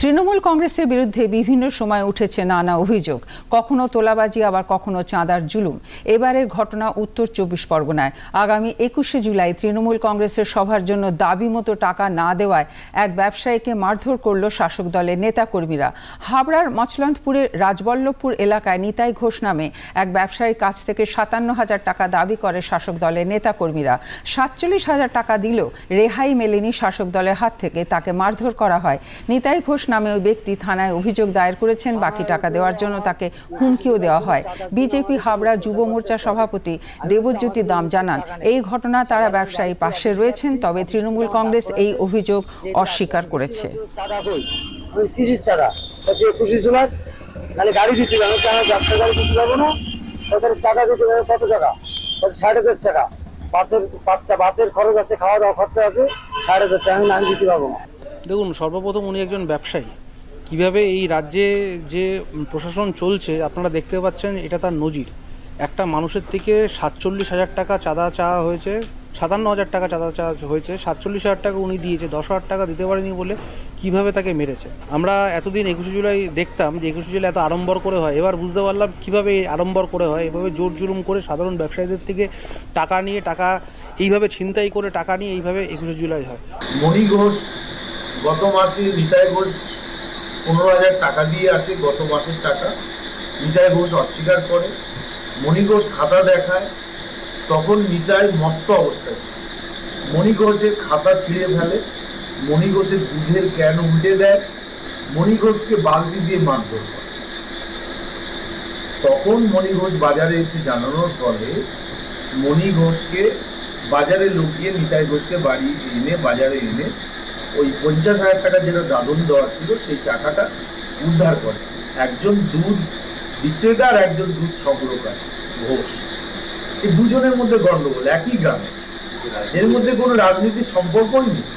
তৃণমূল কংগ্রেসের বিরুদ্ধে বিভিন্ন সময় উঠেছে নানা অভিযোগ। কখনো তোলাবাজি, আবার কখনো চাঁদার জুলুম। এবারের ঘটনা উত্তর চব্বিশ পরগনায়। আগামী একুশে জুলাই তৃণমূল কংগ্রেসের সভার জন্য দাবি মতো টাকা না দেওয়ায় এক ব্যবসায়ীকে মারধর করল শাসক দলের নেতাকর্মীরা। হাবড়ার মচলন্দপুরের রাজবল্লভপুর এলাকায় নিতাই ঘোষ নামে এক ব্যবসায়ীর কাছ থেকে সাতান্ন হাজার টাকা দাবি করে শাসক দলের নেতাকর্মীরা। সাতচল্লিশ হাজার টাকা দিলেও রেহাই মেলেনি শাসক দলের হাত থেকে। তাকে মারধর করা হয়। নিতাই ঘোষ নামে ওই ব্যক্তি থানায় অভিযোগ দায়ের করেছেন। বাকি টাকা দেওয়ার জন্য তাকে হুমকিও দেওয়া হয়। বিজেপি হাবড়া যুব মোর্চা সভাপতি দেবজ্যোতি দাম জানান, এই ঘটনা তারা ব্যবসায়ী পাশে রয়েছেন, তবে তৃণমূল কংগ্রেস এই অভিযোগ অস্বীকার করেছে। নাহলে গাড়ি না। কত টাকা? পাঁচটা বাসের খরচ আছে, খাওয়া দাওয়া খরচা আছে, ষাট হাজার টাকা আমি দিতে পারব না। দেখুন, সর্বপ্রথম উনি একজন ব্যবসায়ী। কীভাবে এই রাজ্যে যে প্রশাসন চলছে, আপনারা দেখতে পাচ্ছেন এটা তার নজির। একটা মানুষের থেকে সাতচল্লিশ হাজার টাকা চাঁদা চাওয়া হয়েছে, সাতান্ন হাজার টাকা চাঁদা চাওয়া হয়েছে, সাতচল্লিশ হাজার টাকা উনি দিয়েছে, দশ হাজার টাকা দিতে পারেনি বলে কীভাবে তাকে মেরেছে? আমরা এতদিন একুশে জুলাই দেখতাম যে একুশে জুলাই এত আড়ম্বর করে হয়, এবার বুঝতে পারলাম কীভাবে আড়ম্বর করে হয়, এভাবে জোর জুলুম করে সাধারণ ব্যবসায়ীদের থেকে টাকা নিয়ে, টাকা এইভাবে ছিনতাই করে টাকা নিয়ে এইভাবে একুশে জুলাই হয়। মণি ঘোষ গত মাসে নিতাই ঘোষ পনেরো হাজার টাকা দিয়ে আসে, গত মাসের টাকা। নিতাই ঘোষ অস্বীকার করে, মণি ঘোষ খাতা দেখায়, তখন নিতাই মত্ত অবস্থায় ছিল। মণি ঘোষের খাতা ছিঁড়ে ফেলে, মণি ঘোষের দুধের ক্যান উল্টে দেয়, মণি ঘোষকে বালতি দিয়ে মারধর করে। তখন মণি ঘোষ বাজারে এসে জানানোর ফলে মণি ঘোষকে বাজারে লুকিয়ে নিতাই ঘোষকে বাড়ি এনে, বাজারে এনে ওই পঞ্চাশ হাজার টাকা যেটা দাদন দেওয়া ছিল, সেই টাকাটা উদ্ধার করে। একজন দুধ বিক্রেতা আর একজন দুধ সংগ্রহকার। ঘোষ। এই দুজনের মধ্যে গণ্ডগোল একই গ্রামে। এর মধ্যে কোনো রাজনীতির সম্পর্কই নেই।